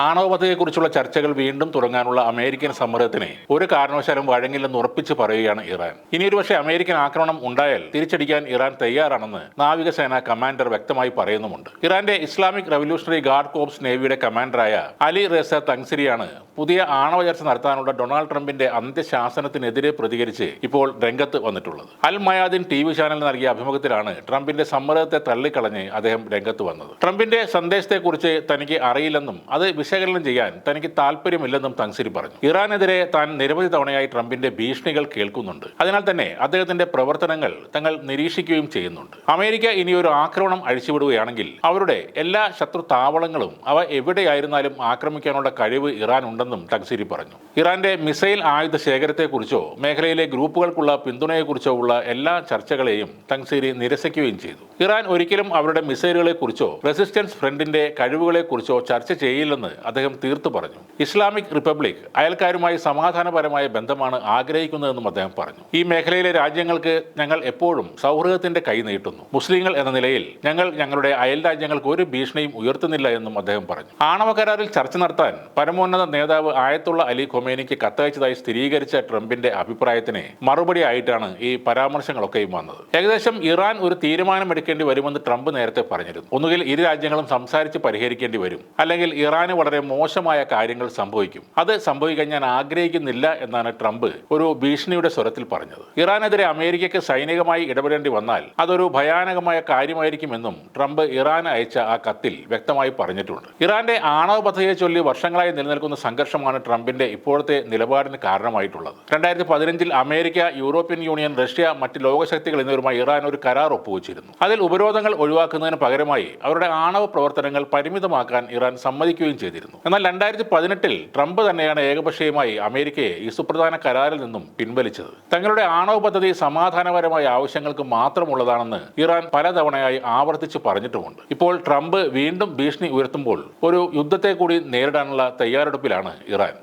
ആണവപദ്ധതിയെക്കുറിച്ചുള്ള ചർച്ചകൾ വീണ്ടും തുടങ്ങാനുള്ള അമേരിക്കൻ സമ്മർദ്ദത്തിന് ഒരു കാരണവശാലും വഴങ്ങില്ലെന്ന് ഉറപ്പിച്ച് പറയുകയാണ് ഇറാൻ. ഇനിയൊരു പക്ഷേ അമേരിക്കൻ ആക്രമണം ഉണ്ടായാൽ തിരിച്ചടിക്കാൻ ഇറാൻ തയ്യാറാണെന്ന് നാവികസേന കമാൻഡർ വ്യക്തമായി പറയുന്നുമുണ്ട്. ഇറാന്റെ ഇസ്ലാമിക് റവല്യൂഷണറി ഗാർഡ് കോപ്സ് നേവിയുടെ കമാൻഡറായ അലി റേസ തങ്സിരിയാണ് പുതിയ ആണവ ചർച്ച നടത്താനുള്ള ഡൊണാൾഡ് ട്രംപിന്റെ അന്ത്യശാസനത്തിനെതിരെ പ്രതികരിച്ച് ഇപ്പോൾ രംഗത്ത് വന്നിട്ടുള്ളത്. Al Mayadeen T V channel നൽകിയ അഭിമുഖത്തിലാണ് ട്രംപിന്റെ സമ്മർദ്ദത്തെ തള്ളിക്കളഞ്ഞ് അദ്ദേഹം രംഗത്ത് വന്നത്. ട്രംപിന്റെ സന്ദേശത്തെക്കുറിച്ച് തനിക്ക് അറിയില്ലെന്നും അത് വിശകലനം ചെയ്യാൻ തനിക്ക് താല്പര്യമില്ലെന്നും തങ്സിരി പറഞ്ഞു. ഇറാനെതിരെ താൻ നിരവധി തവണയായി ട്രംപിന്റെ ഭീഷണികൾ കേൾക്കുന്നുണ്ട്. അതിനാൽ തന്നെ അദ്ദേഹത്തിന്റെ പ്രവർത്തനങ്ങൾ തങ്ങൾ നിരീക്ഷിക്കുകയും ചെയ്യുന്നുണ്ട്. അമേരിക്ക ഇനി ഒരു ആക്രമണം അഴിച്ചുവിടുകയാണെങ്കിൽ അവരുടെ എല്ലാ ശത്രു താവളങ്ങളും അവ എവിടെയായിരുന്നാലും ആക്രമിക്കാനുള്ള കഴിവ് ഇറാൻ ഉണ്ടെന്നും തങ്സിരി പറഞ്ഞു. ഇറാന്റെ മിസൈൽ ആയുധ ശേഖരത്തെക്കുറിച്ചോ മേഖലയിലെ ഗ്രൂപ്പുകൾക്കുള്ള പിന്തുണയെക്കുറിച്ചോ ഉള്ള എല്ലാ ചർച്ചകളെയും തങ്സീരി നിരസിക്കുകയും ചെയ്തു. ഇറാൻ ഒരിക്കലും അവരുടെ മിസൈലുകളെക്കുറിച്ചോ റെസിസ്റ്റൻസ് ഫ്രണ്ടിന്റെ കഴിവുകളെക്കുറിച്ചോ ചർച്ച ചെയ്യില്ലെന്ന് അദ്ദേഹം തീർത്തു പറഞ്ഞു. ഇസ്ലാമിക് റിപ്പബ്ലിക് അയൽക്കാരുമായി സമാധാനപരമായ ബന്ധമാണ് ആഗ്രഹിക്കുന്നതെന്നും അദ്ദേഹം പറഞ്ഞു. ഈ മേഖലയിലെ രാജ്യങ്ങൾക്ക് ഞങ്ങൾ എപ്പോഴും സൗഹൃദത്തിന്റെ കൈ നീട്ടുന്നു. മുസ്ലിങ്ങൾ എന്ന നിലയിൽ ഞങ്ങൾ ഞങ്ങളുടെ അയൽ രാജ്യങ്ങൾക്ക് ഒരു ഭീഷണിയും ഉയർത്തുന്നില്ല എന്നും അദ്ദേഹം പറഞ്ഞു. ആണവ കരാറിൽ ചർച്ച നടത്താൻ പരമോന്നത നേതാവ് ആയത്തുള്ള അലി ഖൊമേനിക്ക് കത്തയച്ചതായി സ്ഥിരീകരിച്ച ട്രംപിന്റെ അഭിപ്രായത്തിന് മറുപടി ആയിട്ടാണ് ഈ പരാമർശങ്ങളൊക്കെയും വന്നത്. ഏകദേശം ഇറാൻ ഒരു തീരുമാനമെടുക്കേണ്ടി വരുമെന്ന് ട്രംപ് നേരത്തെ പറഞ്ഞിരുന്നു. ഒന്നുകിൽ ഇരു രാജ്യങ്ങളും സംസാരിച്ച് പരിഹരിക്കേണ്ടി വരും. അല്ലെങ്കിൽ ഇറാന് വളരെ മോശമായ കാര്യങ്ങൾ സംഭവിക്കും. അത് സംഭവിക്കാൻ ഞാൻ ആഗ്രഹിക്കുന്നില്ല എന്നാണ് ട്രംപ് ഒരു ഭീഷണിയുടെ സ്വരത്തിൽ പറഞ്ഞത്. ഇറാനെതിരെ അമേരിക്കയ്ക്ക് സൈനികമായി ഇടപെടേണ്ടി വന്നാൽ അതൊരു ഭയാനകമായ കാര്യമായിരിക്കുമെന്നും ട്രംപ് ഇറാൻ അയച്ച ആ കത്തിൽ വ്യക്തമായി പറഞ്ഞിട്ടുണ്ട്. ഇറാന്റെ ആണവ പദ്ധതിയെ ചൊല്ലി വർഷങ്ങളായി നിലനിൽക്കുന്ന സംഘർഷമാണ് ട്രംപിന്റെ ഇപ്പോഴത്തെ നിലപാടിന് കാരണമായിട്ടുള്ളത്. രണ്ടായിരത്തി പതിനഞ്ചിൽ അമേരിക്ക യൂറോപ്യൻ യൂണിയൻ റഷ്യ മറ്റ് ലോകശക്തികൾ എന്നിവരുമായി ഇറാൻ ഒരു കരാർ ഒപ്പുവച്ചിരുന്നു. അതിൽ ഉപരോധങ്ങൾ ഒഴിവാക്കുന്നതിന് പകരമായി അവരുടെ ആണവ പ്രവർത്തനങ്ങൾ പരിമിതമാക്കാൻ ഇറാൻ സമ്മതിക്കുകയും ചെയ്തിരുന്നു. എന്നാൽ രണ്ടായിരത്തി പതിനെട്ടിൽ ട്രംപ് തന്നെയാണ് ഏകപക്ഷീയമായി അമേരിക്കയെ ഈ സുപ്രധാന കരാറിൽ നിന്നും പിൻവലിച്ചത്. തങ്ങളുടെ ആണവ പദ്ധതി സമാധാനപരമായ ആവശ്യങ്ങൾക്ക് മാത്രമുള്ളതാണെന്ന് ഇറാൻ പലതവണയായി ആവർത്തിച്ച് പറഞ്ഞിട്ടുമുണ്ട്. ഇപ്പോൾ ട്രംപ് വീണ്ടും ഭീഷണി ഉയർത്തുമ്പോൾ ഒരു യുദ്ധത്തെ കൂടി നേരിടാനുള്ള തയ്യാറെടുപ്പിലാണ് ഇറാൻ.